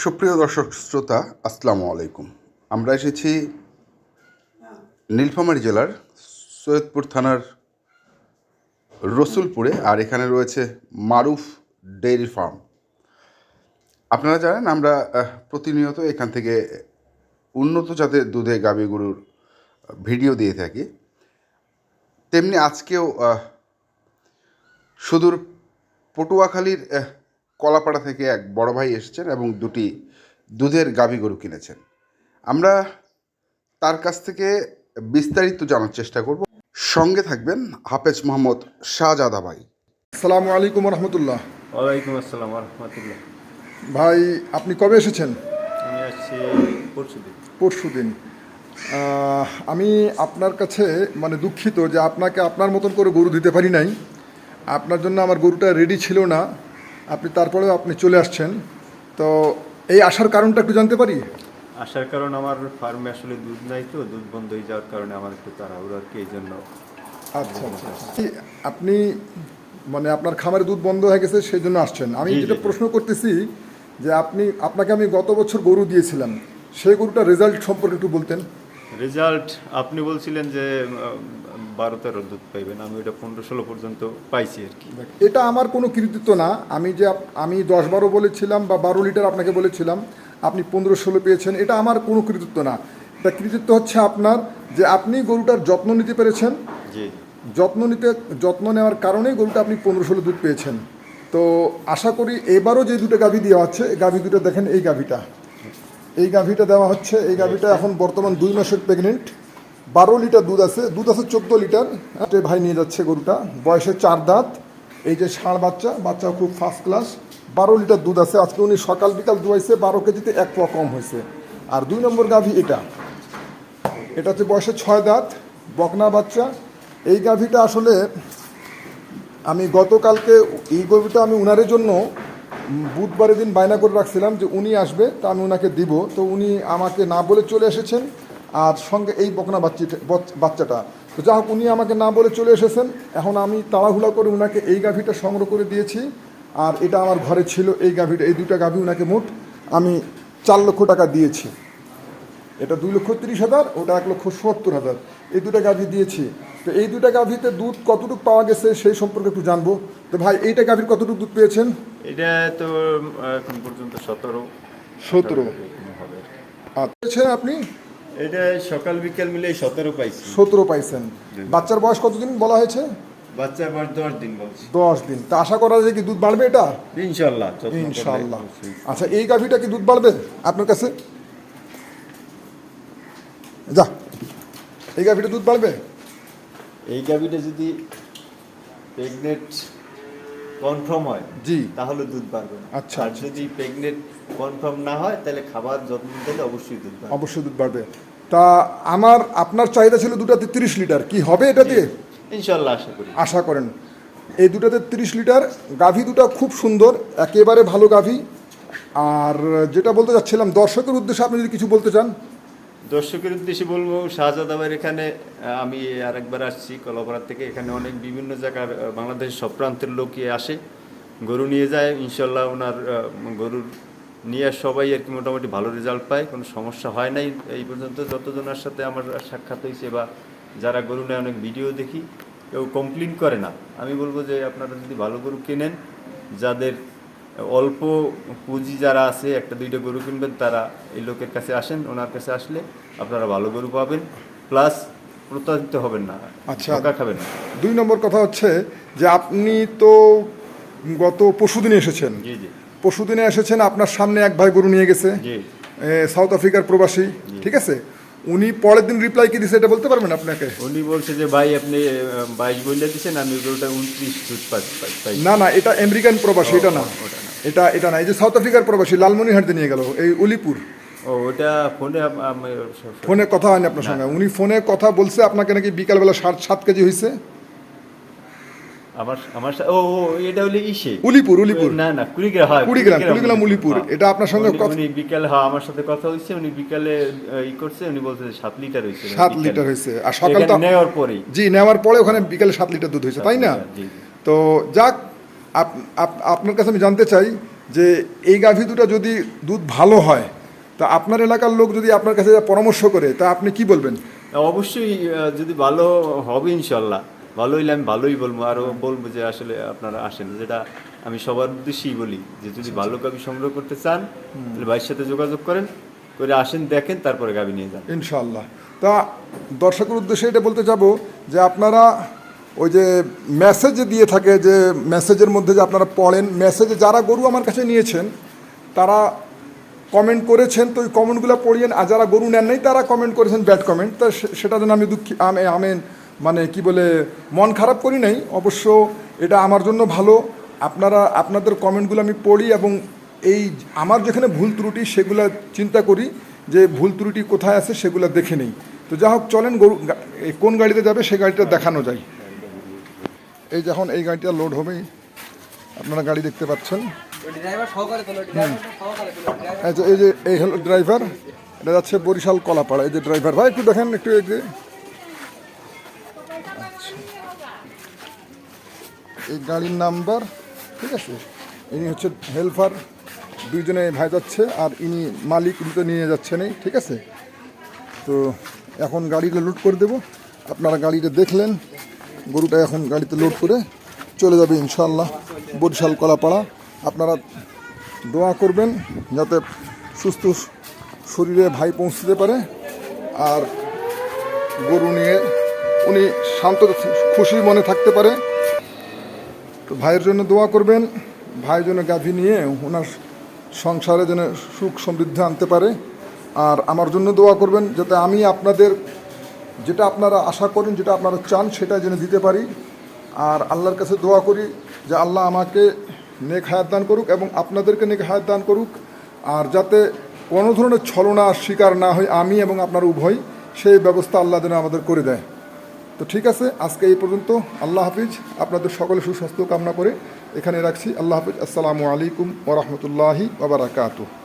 সুপ্রিয় দর্শক শ্রোতা, আসসালামু আলাইকুম। আমরা এসেছি নীলফামারী জেলার সৈয়দপুর থানার রসুলপুরে, আর এখানে রয়েছে মারুফ ডেইরি ফার্ম। আপনারা জানেন, আমরা প্রতিনিয়ত এখান থেকে উন্নত জাতের দুধে গাভী গরুর ভিডিও দিয়ে থাকি। তেমনি আজকেও সুদূর পটুয়াখালীর কলাপাড়া থেকে এক বড় ভাই এসেছেন এবং দুটি দুধের গাভী গরু কিনেছেন। আমরা তার কাছ থেকে বিস্তারিত জানার চেষ্টা করব। সঙ্গে থাকবেন হাফেজ মোহাম্মদ শাহজাদা ভাই। আসসালামু আলাইকুম রহমতুল্লাহ ওয়ালাইকুম আসসালাম রহমতুল্লাহ ভাই আপনি কবে এসেছেন? আমি আসছি পরশু দিন আমি আপনার কাছে মানে দুঃখিত যে আপনাকে আপনার মতন করে গরু দিতে পারি নাই। আপনার জন্য আমার গরুটা রেডি ছিল না। আপনি তারপরেও আপনি চলে আসছেন। তো এই আসার কারণটা একটু জানতে পারি? আসার কারণ আমার ফার্মে আসলে দুধ নাই তো দুধ বন্ধ হয়ে যাওয়ার কারণে আমার একটু তাড়াহুড়ো আর কি এই জন্য। আচ্ছা আচ্ছা এই আপনি মানে আপনার খামারে দুধ বন্ধ হয়ে গেছে সেই জন্য আসছেন। আমি যেটা প্রশ্ন করতেছি যে আপনি আপনাকে আমি গত বছর গরু দিয়েছিলাম। সেই গরুটার রেজাল্ট সম্পর্কে একটু বলতেন। রেজাল্ট আপনি বলছিলেন যে বারো তেরো দুধ পাইবেন। আমি ওটা পনেরো ষোলো পর্যন্ত পাইছি আর কি। এটা আমার কোনো কৃতিত্ব না। আমি যে আমি দশ বারো বলেছিলাম বা বারো লিটার আপনাকে বলেছিলাম আপনি পনেরো ষোলো পেয়েছেন এটা আমার কোনো কৃতিত্ব না। এটা কৃতিত্ব হচ্ছে আপনার যে আপনি গরুটার যত্ন নিতে পেরেছেন। জি। যত্ন নিতে যত্ন নেওয়ার কারণেই গরুটা আপনি পনেরো ষোলো দুধ পেয়েছেন। তো আশা করি এবারও যে দুটো গাভী দেওয়া হচ্ছে গাভী দুটো দেখেন এই গাভীটা। এই গাভীটা দেওয়া হচ্ছে। এই গাভীটা এখন বর্তমান দুই মাসের প্রেগনেন্ট বারো লিটার দুধ আছে। দুধ আছে চোদ্দ লিটার। একটা ভাই নিয়ে যাচ্ছে গরুটা। বয়সে চার দাঁত। এই যে ষাঁড় বাচ্চা বাচ্চা খুব ফার্স্ট ক্লাস বারো লিটার দুধ আছে। আজকে উনি সকাল বিকাল দুয়াইছে বারো কেজিতে এক পোয়া কম হয়েছে। আর দুই নম্বর গাভী এটা। এটা হচ্ছে বয়সে ছয় দাঁত বকনা বাচ্চা। এই গাভীটা আসলে আমি গতকালকে এই গরুটা আমি উনারের জন্য বুধবারের দিন বায়না করে রাখছিলাম যে উনি আসবে, তা আমি ওনাকে দিব। তো উনি আমাকে না বলে চলে এসেছেন আর সঙ্গে এই বকনা বাচ্চিটা বাচ্চাটা। তো যা হোক, উনি আমাকে না বলে চলে এসেছেন। এখন আমি তাড়াহুড়া করে ওনাকে এই গাভীটা সংগ্রহ করে দিয়েছি। আর এটা আমার ঘরে ছিল, এই গাভীটা এই দুটা গাভী ওনাকে মোট আমি চার লক্ষ টাকা দিয়েছি। এটা দুই লক্ষ তিরিশ হাজার, ওটা এক লক্ষ সত্তর হাজার। এই দুটা গাভী দিয়েছি। তো এই দুটা গাভীতে দুধ কতটুকু পাওয়া গেছে সেই সম্পর্কে একটু জানব। তো ভাই এইটা গাভীর কতটুকু দুধ পেয়েছেন? এটা তো এখন পর্যন্ত সতেরো। সতেরো। পেয়েছেন আপনি? এটা সকাল বিকেল মিলে সতেরো পাইছি। সতেরো পাইছেন। বাচ্চার বয়স কতদিন বলা হয়েছে? বাচ্চা আবার দশ দিন বলছি। দশ দিন। তা আশা করা যায় কি দুধ বাড়বে এটা? ইনশাল্লাহ ইনশাল্লাহ। আচ্ছা এই গাভীটা কি দুধ বাড়বে আপনার কাছে? যা এই গাভীটা দুধ বাড়বে? এই গাভিটা যদি প্রেগনেন্ট কনফার্ম হয় জি। তাহলে দুধ পারবে না আচ্ছা, আর আচ্ছা, যদি প্রেগনেন্ট কনফার্ম না হয় তাহলে খাবার যত্ন দিলে অবশ্যই দুধ পারবে অবশ্যই দুধ বাড়বে তা আমার আপনার চাহিদা ছিল দুটাতে তিরিশ লিটার। কি হবে এটা দিয়ে? ইনশাল্লাহ আশা করি। আশা করেন। এই দুটাতে তিরিশ লিটার গাভী দুটো খুব সুন্দর একেবারে ভালো গাভী। আর যেটা বলতে চাচ্ছিলাম দর্শকের উদ্দেশ্যে আপনি যদি কিছু বলতে চান। দর্শকের উদ্দেশ্যে বলব শাহজাদাবার এখানে আমি আরেকবার আসছি কলাপাড়া থেকে। এখানে অনেক বিভিন্ন জায়গার বাংলাদেশের সব প্রান্তের লোকই আসে। গরু নিয়ে যায়, ইনশাল্লাহ ওনার গরুর নিয়ে সবাই আর কি মোটামুটি ভালো রেজাল্ট পায়। কোনো সমস্যা হয় নাই এই পর্যন্ত। যতজনের সাথে আমার সাক্ষাৎ হয়েছে বা যারা গরু নেয়, অনেক ভিডিও দেখি, কেউ কমপ্লেন করে না। আমি বলব যে আপনারা যদি ভালো গরু কেনেন, যাদের অল্প পুঁজি যারা আছে একটা দুইটা গরু কিনবেন তারা এই লোকের কাছে আসেন ওনার কাছে আসলে আপনারা ভালো গরু পাবেন। প্লাস প্রতারিত হবেন না আচ্ছা। খাবেন দুই নম্বর কথা হচ্ছে যে আপনি তো গত পরশুদিনে এসেছেন। জি জি। পরশুদিনে এসেছেন আপনার সামনে এক ভাই গরু নিয়ে গেছে। সাউথ আফ্রিকার প্রবাসী ঠিক আছে? উনি পরের দিন রিপ্লাই কি দিছে এটা বলতে পারবেন আপনাকে? উনি বলছে যে ভাই আপনি বাইশ বইলে দিচ্ছেন আমি গরুটা উনত্রিশ না না এটা আমেরিকান প্রবাসী এটা না। এটা এটা না এই যে সাউথ আফ্রিকার প্রবাসী লালমনিহাটতে নিয়ে গেল এই উলিপুর। ও ওটা ফোনে ফোনে কথা হয়নি আপনার সঙ্গে। উনি ফোনে কথা বলছে আপনাকে নাকি বিকালবেলা সাত সাত কেজি হয়েছে আমার আমার ও ও, এটা হলে ইসে। উলিপুর উলিপুর। না না কুড়িগ্রাম হয় কুড়িগ্রাম, কুড়িগ্রাম, উলিপুর। এটা আপনার সঙ্গে উনি- কথা- আমার সাথে কথা হয়েছে উনি বিকালে ই করছে উনি বলছে সাত লিটার হয়েছে সাত লিটার হয়েছে আর সকালটা নেওয়ার পরেই। জি নেওয়ার পরে ওখানে বিকালে সাত লিটার দুধ হয়েছে তাই না। তো যাক আপনার কাছে আমি জানতে চাই যে এই গাভী দুটো যদি দুধ ভালো হয় তা আপনার এলাকার লোক যদি আপনার কাছে পরামর্শ করে তা আপনি কি বলবেন? অবশ্যই যদি ভালো হবে ইনশাল্লাহ। ভালো হইলে আমি ভালোই বলব। আরও বলব যে আসলে আপনারা আসেন যেটা আমি সবার উদ্দেশ্যেই বলি যে যদি ভালো গাভি সংগ্রহ করতে চান তাহলে ভাইয়ের সাথে যোগাযোগ করেন করে আসেন দেখেন তারপরে গাভি নিয়ে যান। ইনশাল্লাহ। তা দর্শকের উদ্দেশ্যে এটা বলতে যাব যে আপনারা ওই যে মেসেজ দিয়ে থাকে যে মেসেজের মধ্যে যে আপনারা পড়েন মেসেজে যারা গরু আমার কাছে নিয়েছেন, তারা কমেন্ট করেছেন, তো ওই কমেন্টগুলো পড়িয়েন আর যারা গরু নেন নাই, তারা কমেন্ট করেছেন ব্যাড কমেন্ট তা সেটা যেন আমি দুঃখী আমি আমি মানে কি বলে, মন খারাপ করি নাই। অবশ্য এটা আমার জন্য ভালো। আপনারা, আপনাদের কমেন্টগুলো আমি পড়ি এবং এই আমার যেখানে ভুল ত্রুটি, সেগুলো চিন্তা করি যে ভুল ত্রুটি কোথায় আছে, সেগুলো দেখে নেই। তো যা হোক চলেন গরু কোন গাড়িতে যাবে, সে গাড়িটা দেখানো যায়। এই যখন এই গাড়িটা লোড হবে আপনারা গাড়ি দেখতে পাচ্ছেন। ড্রাইভার এই যে, এই হলো ড্রাইভার এটা যাচ্ছে বরিশাল কলাপাড়া। এই যে ড্রাইভার ভাই, একটু দেখেন, একটু এই যে। আচ্ছা। এই গাড়ির নাম্বার ঠিক আছে? ইনি হচ্ছে হেল্পার দুইজনে ভাই যাচ্ছে, আর ইনি মালিক তো নিয়ে যাচ্ছেন এই ঠিক আছে? তো এখন গাড়িটা লোড করে দেবো। আপনারা গাড়িটা দেখলেন। গরুটা এখন গাড়িতে লোড করে চলে যাবে ইনশাল্লাহ বরিশাল, কলাপাড়া। আপনারা দোয়া করবেন যাতে সুস্থ শরীরে ভাই পৌঁছতে পারে আর গরু নিয়ে উনি শান্ত, খুশি মনে থাকতে পারে। তো ভাইয়ের জন্য দোয়া করবেন, ভাই যেন গাভী নিয়ে ওনার সংসারে যেন সুখ সমৃদ্ধি আনতে পারে। আর আমার জন্য দোয়া করবেন যাতে আমি আপনাদের যেটা আপনারা আশা করেন, যেটা আপনারা চান, সেটা যেন দিতে পারি। আর আল্লাহর কাছে দোয়া করি যে আল্লাহ আমাকে নেক হায়াত দান করুক এবং আপনাদেরকে নেক হায়াত দান করুক। আর যাতে কোনো ধরনের ছলনার শিকার না হয় আমি এবং আপনার উভয়, সেই ব্যবস্থা আল্লাহ যেন আমাদের করে দেয়। তো ঠিক আছে, আজকে এই পর্যন্ত। আল্লাহ হাফিজ, আপনাদের সকলে সুস্বাস্থ্য কামনা করে এখানে রাখছি। আল্লাহ হাফিজ, আসসালামু আলাইকুম ওরহমতুল্লাহি ওবরাকাতুহ